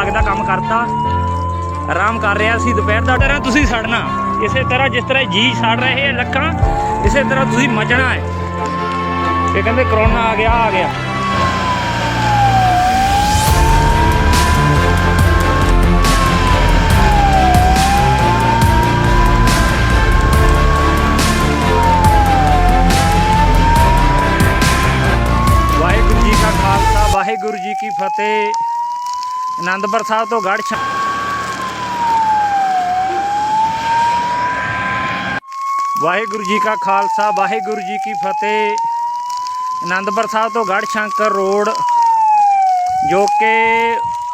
ਲੱਗਦਾ ਕੰਮ ਕਰਤਾ। ਆਰਾਮ ਕਰ ਰਿਹਾ ਸੀ, ਦੁਪਹਿਰ ਦਾ ਤਰ੍ਹਾਂ ਤੁਸੀਂ ਸੜਨਾ। ਇਸੇ ਤਰ੍ਹਾਂ ਜਿਸ ਤਰ੍ਹਾਂ ਜੀ ਸੜ ਰਹੇ ਆ ਲੱਖਾਂ, ਇਸੇ ਤਰ੍ਹਾਂ ਤੁਸੀਂ ਮਚਣਾ ਹੈ। ਇਹ ਕਹਿੰਦੇ ਕਰੋਨਾ ਆ ਗਿਆ ਆ ਗਿਆ। ਵਾਹਿਗੁਰੂ ਜੀ ਕਾ ਖਾਲਸਾ, ਵਾਹਿਗੁਰੂ ਜੀ ਕੀ ਫਤਿਹ। ਆਨੰਦਪੁਰ ਸਾਹਿਬ ਤੋਂ ਗੜ੍ਹ ਛ ਵਾਹਿਗੁਰੂ ਜੀ ਕਾ ਖਾਲਸਾ, ਵਾਹਿਗੁਰੂ ਜੀ ਕੀ ਫਤਿਹ। ਆਨੰਦਪੁਰ ਸਾਹਿਬ ਤੋਂ ਗੜ੍ਹ ਸ਼ੰਕਰ ਰੋਡ, ਜੋ ਕਿ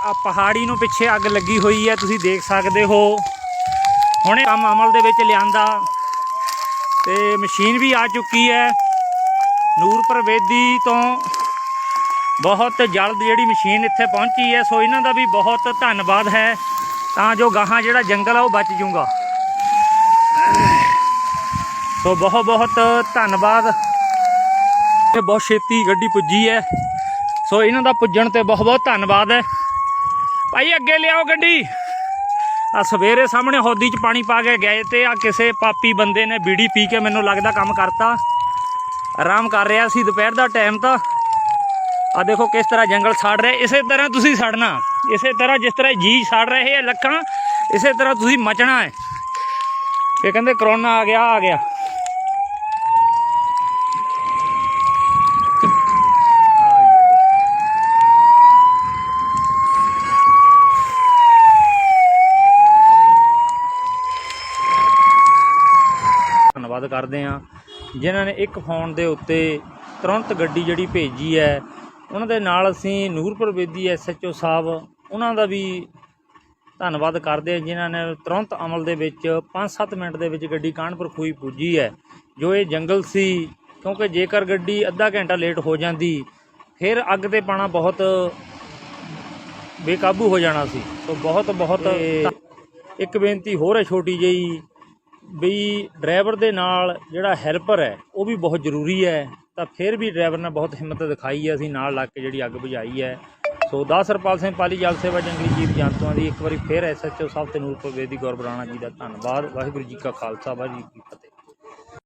ਆ ਪਹਾੜੀ ਨੂੰ ਪਿੱਛੇ ਅੱਗ ਲੱਗੀ ਹੋਈ ਹੈ, ਤੁਸੀਂ ਦੇਖ ਸਕਦੇ ਹੋ। ਹੁਣੇ ਕੰਮ ਅਮਲ ਦੇ ਵਿੱਚ ਲਿਆਂਦਾ। ਤੇ ਮਸ਼ੀਨ ਵੀ ਆ ਚੁੱਕੀ ਹੈ। ਨੂਰਪੁਰ ਵੇਦੀ ਤੋਂ ਬਹੁਤ ਜਲਦ ਜਿਹੜੀ ਮਸ਼ੀਨ ਇੱਥੇ ਪਹੁੰਚੀ ਹੈ, ਸੋ ਇਹਨਾਂ ਦਾ ਵੀ ਬਹੁਤ ਧੰਨਵਾਦ ਹੈ। ਤਾਂ ਜੋ ਗਾਹਾਂ ਜਿਹੜਾ ਜੰਗਲ ਆ, ਉਹ ਬਚ ਜਾਊਗਾ ਸੋ ਬਹੁਤ ਬਹੁਤ ਧੰਨਵਾਦ। ਇਹ ਬਹੁਤ ਛੇਤੀ ਗੱਡੀ ਪੁੱਜੀ ਹੈ। ਸੋ ਇਹਨਾਂ ਦਾ ਪੁੱਜਣ ਤੇ ਬਹੁਤ ਬਹੁਤ ਧੰਨਵਾਦ ਹੈ। ਭਾਈ, ਅੱਗੇ ਲਿਆਓ ਗੱਡੀ। ਆ ਸਵੇਰੇ ਸਾਹਮਣੇ ਹੌਦੀ 'ਚ ਪਾਣੀ ਪਾ ਕੇ ਗਏ ਤੇ ਆ ਕਿਸੇ ਪਾਪੀ ਬੰਦੇ ਨੇ ਬੀੜੀ ਪੀ ਕੇ ਮੈਨੂੰ ਲੱਗਦਾ ਕੰਮ ਕਰਤਾ। ਆਰਾਮ ਕਰ ਰਿਹਾ ਸੀ, ਦੁਪਹਿਰ ਦਾ ਟਾਈਮ ਤਾਂ। ਆ ਦੇਖੋ ਕਿਸ ਤਰ੍ਹਾਂ ਜੰਗਲ ਸਾੜ ਰਹੇ, ਇਸੇ ਤਰ੍ਹਾਂ ਤੁਸੀਂ ਸੜਨਾ। ਇਸੇ ਤਰ੍ਹਾਂ ਜਿਸ ਤਰ੍ਹਾਂ ਜੀ ਸੜ ਰਹੇ ਹੈ ਲੱਖਾਂ, ਇਸੇ ਤਰ੍ਹਾਂ ਤੁਸੀਂ ਮਚਣਾ ਹੈ। ਇਹ ਕਹਿੰਦੇ ਕਰੋਨਾ ਆ ਗਿਆ ਆ ਗਿਆ। ਧੰਨਵਾਦ ਕਰਦੇ ਹਾਂ। ਜਿਨ੍ਹਾਂ ਨੇ ਇੱਕ ਫੋਨ ਦੇ ਉੱਤੇ ਤੁਰੰਤ ਗੱਡੀ ਜਿਹੜੀ ਭੇਜੀ ਹੈ ਉਹਨਾਂ ਦੇ ਨਾਲ ਅਸੀਂ ਨੂਰਪੁਰ ਬੇਦੀ ਐਸਐਚਓ ਸਾਹਿਬ ਉਹਨਾਂ ਦਾ ਵੀ ਧੰਨਵਾਦ ਕਰਦੇ ਹਾਂ ਜਿਨ੍ਹਾਂ ਨੇ ਤੁਰੰਤ ਅਮਲ ਦੇ ਵਿੱਚ 5-7 ਮਿੰਟ ਦੇ ਵਿੱਚ ਗੱਡੀ ਕਾਨਪੁਰ ਖੂਹੀ ਪੁੱਜੀ ਹੈ। ਜੋ ਇਹ ਜੰਗਲ ਸੀ ਕਿਉਂਕਿ ਜੇਕਰ ਗੱਡੀ ਅੱਧਾ ਘੰਟਾ ਲੇਟ ਹੋ ਜਾਂਦੀ ਫਿਰ ਅੱਗ ਤੇ ਪਾਣਾ ਬਹੁਤ ਬੇਕਾਬੂ ਹੋ ਜਾਣਾ ਸੀ। ਸੋ ਬਹੁਤ ਬਹੁਤ ਇੱਕ ਬੇਨਤੀ ਹੋਰ ਹੈ ਛੋਟੀ ਜਿਹੀ ਵੀ ਡਰਾਈਵਰ ਦੇ ਨਾਲ ਜਿਹੜਾ ਹੈਲਪਰ ਹੈ ਉਹ ਵੀ ਬਹੁਤ ਜ਼ਰੂਰੀ ਹੈ। ਤਾਂ ਫਿਰ ਵੀ ਡਰਾਈਵਰ ਨੇ ਬਹੁਤ ਹਿੰਮਤ ਦਿਖਾਈ ਹੈ, ਅਸੀਂ ਨਾਲ ਲੱਗ ਕੇ ਜਿਹੜੀ ਅੱਗ ਬੁਝਾਈ ਹੈ। ਸੋ ਦਾਸ ਸਰਪਾਲ ਸਿੰਘ ਪਾਲੀ ਜਲ ਸੇਵਾ ਜੰਗਲੀ ਜੀਵ ਜੰਤੂਆਂ ਦੀ ਇੱਕ ਵਾਰੀ ਫਿਰ ਐਸਐਚਓ ਸਾਹਿਬ ਤੇ ਨੂਰਪੁਰ ਵੇਦੀ ਗੌਰਵ ਰਾਣਾ ਜੀ ਦਾ ਧੰਨਵਾਦ। ਵਾਹਿਗੁਰੂ ਜੀ ਕਾ ਖਾਲਸਾ, ਵਾਹਿਗੁਰੂ ਜੀ ਕੀ ਫਤਿਹ।